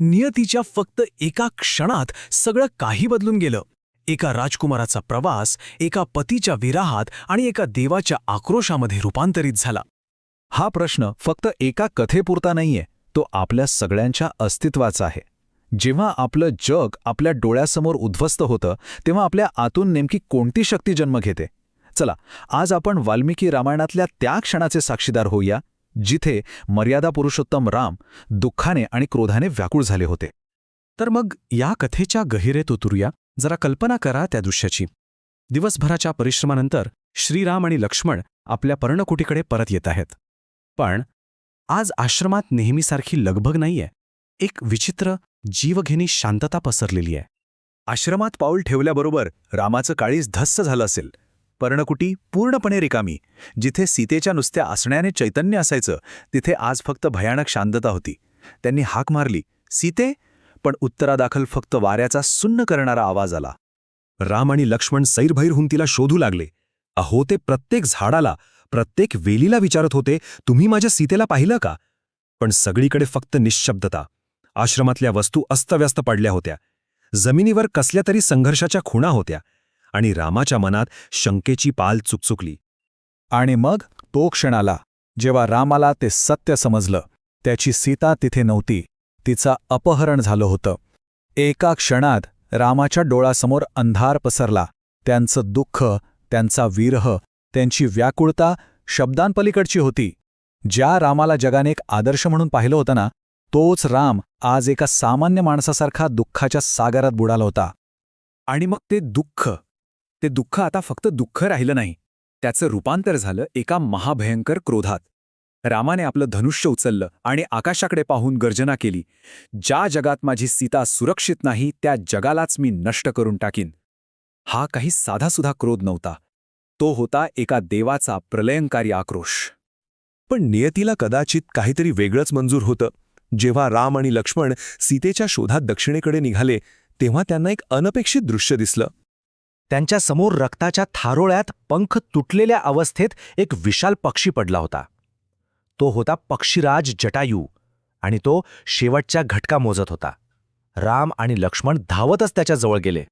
नियतीच्या फक्त एका क्षणात सगळं काही बदलून गेलं. एका राजकुमाराचा प्रवास एका पतीच्या विराहात आणि एका देवाच्या आक्रोशामध्ये रूपांतरित झाला. हा प्रश्न फक्त एका कथेपुरता नाहीये तो आपल्या सगळ्यांच्या अस्तित्वाचा आहे. जेव्हा आपलं जग आपल्या डोळ्यासमोर उद्ध्वस्त होतं तेव्हा आपल्या आतून नेमकी कोणती शक्ती जन्म घेते? चला आज आपण वाल्मिकी रामायणातल्या त्या क्षणाचे साक्षीदार होऊया. जिथे मर्यादा पुरुषोत्तम राम दुःखाने आणि क्रोधाने व्याकुळ झाले होते. तर मग या कथेच्या गहिरेत उतरूया जरा कल्पना करा त्या दृश्याची. दिवसभराच्या परिश्रमानंतर श्रीराम आणि लक्ष्मण आपल्या पर्णकुटीकडे परत येत आहेत. पण आज आश्रमात नेहमीसारखी लगभग नाहीये. एक विचित्र जीवघेणी शांतता पसरलेली आहे. आश्रमात पाऊल ठेवल्याबरोबर रामाचं काळीज धस्स झालं असेल. पर्णकुटी पूर्णपणे रिकामी. जिथे सीतेच्या नुसत्या असण्याने चैतन्य असायचं तिथे आज फक्त भयानक शांतता होती. त्यांनी हाक मारली सीते! पण उत्तरादाखल फक्त वाऱ्याचा सुन्न करणारा आवाज आला. राम आणि लक्ष्मण सैरभैर तिला शोधू लागले. अहो ते प्रत्येक झाडाला प्रत्येक वेलीला विचारत होते तुम्ही माझ्या सीतेला पाहिलं का? पण सगळीकडे फक्त निश्शब्दता. आश्रमातल्या वस्तू अस्तव्यस्त पडल्या होत्या. जमिनीवर कसल्या तरी संघर्षाच्या खुणा होत्या. आणि रामाच्या मनात शंकेची पाल चुकचुकली. आणि मग तो क्षण आला जेव्हा रामाला ते सत्य समजलं त्याची सीता तिथे नव्हती तिचा अपहरण झालं होतं. एका क्षणात रामाच्या डोळासमोर अंधार पसरला त्यांचं दुःख त्यांचा विरह त्यांची व्याकुळता शब्दांपलीकडची होती. ज्या रामाला जगाने एक आदर्श म्हणून पाहिलं होतं ना तोच राम आज एका सामान्य माणसासारखा दुःखाच्या सागरात बुडाला होता. आणि मग ते दुःख ते दुःख आता फक्त दुःख राहिलं नाही. त्याचं रूपांतर झालं एका महाभयंकर क्रोधात. रामाने आपलं धनुष्य उचललं आणि आकाशाकडे पाहून गर्जना केली. ज्या जगात माझी सीता सुरक्षित नाही त्या जगालाच मी नष्ट करून टाकीन. हा काही साधासुधा क्रोध नव्हता. तो होता एका देवाचा प्रलयंकारी आक्रोश. पण नियतीला कदाचित काहीतरी वेगळंच मंजूर होतं. जेव्हा राम आणि लक्ष्मण सीतेच्या शोधात दक्षिणेकडे निघाले तेव्हा त्यांना एक अनपेक्षित दृश्य दिसलं. त्यांच्यासमोर रक्ताच्या थारोळ्यात पंख तुटलेल्या अवस्थेत एक विशाल पक्षी पडला होता. तो होता पक्षीराज जटायू आणि तो शेवटच्या घटका मोजत होता. राम आणि लक्ष्मण धावतच त्याच्याजवळ गेले.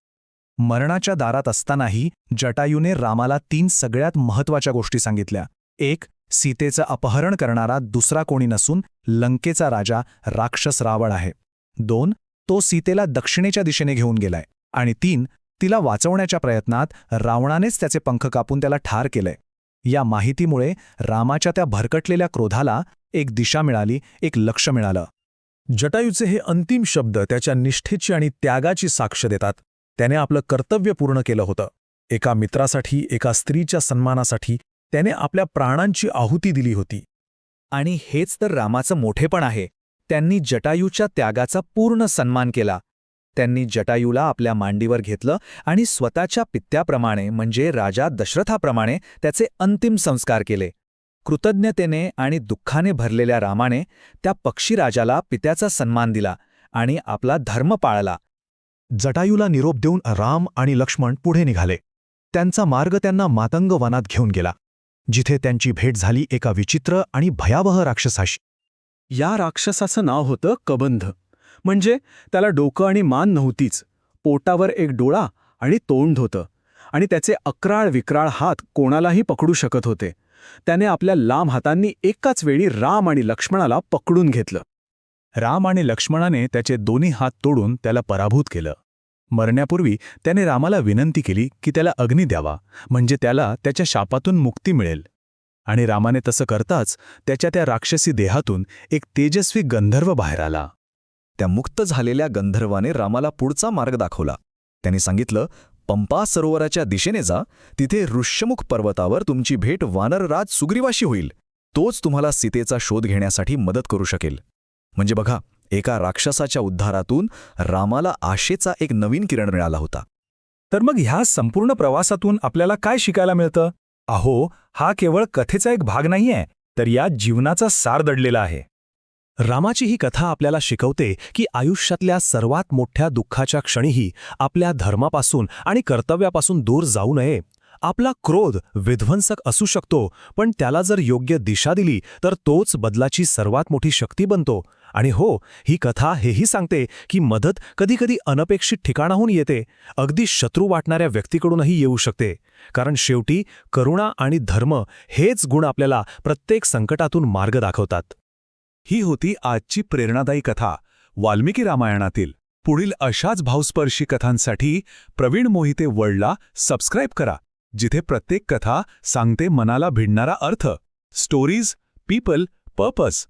मरणाच्या दारात असतानाही जटायूने रामाला तीन सगळ्यात महत्त्वाच्या गोष्टी सांगितल्या. एक सीतेचं अपहरण करणारा दुसरा कोणी नसून लंकेचा राजा राक्षस रावण आहे. दोन तो सीतेला दक्षिणेच्या दिशेने घेऊन गेलाय. आणि तीन तिला वाचवण्याच्या प्रयत्नात रावणानेच त्याचे पंख कापून त्याला ठार केलंय. या माहितीमुळे रामाच्या त्या भरकटलेल्या क्रोधाला एक दिशा मिळाली एक लक्ष मिळालं. जटायूचे हे अंतिम शब्द त्याच्या निष्ठेची आणि त्यागाची साक्ष देतात. त्याने आपलं कर्तव्य पूर्ण केलं होतं. एका मित्रासाठी एका स्त्रीच्या सन्मानासाठी त्याने आपल्या प्राणांची आहुती दिली होती. आणि हेच तर रामाचं मोठेपण आहे. त्यांनी जटायूच्या त्यागाचा पूर्ण सन्मान केला. त्यांनी जटायूला आपल्या मांडीवर घेतलं आणि स्वतःच्या पित्याप्रमाणे म्हणजे राजा दशरथाप्रमाणे त्याचे अंतिम संस्कार केले. कृतज्ञतेने आणि दुःखाने भरलेल्या रामाने त्या पक्षीराजाला पित्याचा सन्मान दिला आणि आपला धर्म पाळला. जटायूला निरोप देऊन राम आणि लक्ष्मण पुढे निघाले. त्यांचा मार्ग त्यांना मातंग वनात घेऊन गेला. जिथे त्यांची भेट झाली एका विचित्र आणि भयावह राक्षसाशी. या राक्षसाचं नाव होतं कबंध. म्हणजे त्याला डोकं आणि मान नव्हतीच. पोटावर एक डोळा आणि तोंड होतं. आणि त्याचे अकराळ विक्राळ हात कोणालाही पकडू शकत होते. त्याने आपल्या लांब हातांनी एकाच वेळी राम आणि लक्ष्मणाला पकडून घेतलं. राम आणि लक्ष्मणाने त्याचे दोन्ही हात तोडून त्याला पराभूत केलं. मरण्यापूर्वी त्याने रामाला विनंती केली की त्याला अग्नी द्यावा म्हणजे त्याला त्याच्या शापातून मुक्ती मिळेल. आणि रामाने तसं करताच त्याच्या त्या राक्षसी देहातून एक तेजस्वी गंधर्व बाहेर आला. त्या मुक्त झालेल्या गंधर्वाने रामाला पुढचा मार्ग दाखवला. त्यांनी सांगितलं पंपा सरोवराच्या दिशेने जा तिथे ऋष्यमुख पर्वतावर तुमची भेट वानरराज सुग्रीवाशी होईल. तोच तुम्हाला सीतेचा शोध घेण्यासाठी मदत करू शकेल. म्हणजे बघा एका राक्षसाच्या उद्धारातून रामाला आशेचा एक नवीन किरण मिळाला होता. तर मग ह्या संपूर्ण प्रवासातून आपल्याला काय शिकायला मिळतं? अहो हा केवळ कथेचा एक भाग नाहीये तर या जीवनाचा सार दडलेला आहे. रामाची ही कथा आपल्याला शिकवते की आयुष्यातल्या सर्वात मोठ्या दुःखाच्या क्षणीही आपल्या धर्मापासून आणि कर्तव्यापासून दूर जाऊ नये. आपला क्रोध विध्वंसक असू शकतो पण त्याला जर योग्य दिशा दिली तर तोच बदलाची सर्वात मोठी शक्ती बनतो. आणि हो ही कथा हेही सांगते की मदत कधीकधी अनपेक्षित ठिकाणाहून येते अगदी शत्रू वाटणाऱ्या व्यक्तीकडूनही येऊ शकते. कारण शेवटी करुणा आणि धर्म हेच गुण आपल्याला प्रत्येक संकटातून मार्ग दाखवतात. ही होती आजची प्रेरणादायी कथा वाल्मिकी रामायणातील पुढील अशाच भावस्पर्शी कथांसाठी प्रवीण मोहिते वर्ल्डला सबस्क्राईब करा जिथे प्रत्येक कथा सांगते मनाला भिडणारा अर्थ. Stories people purpose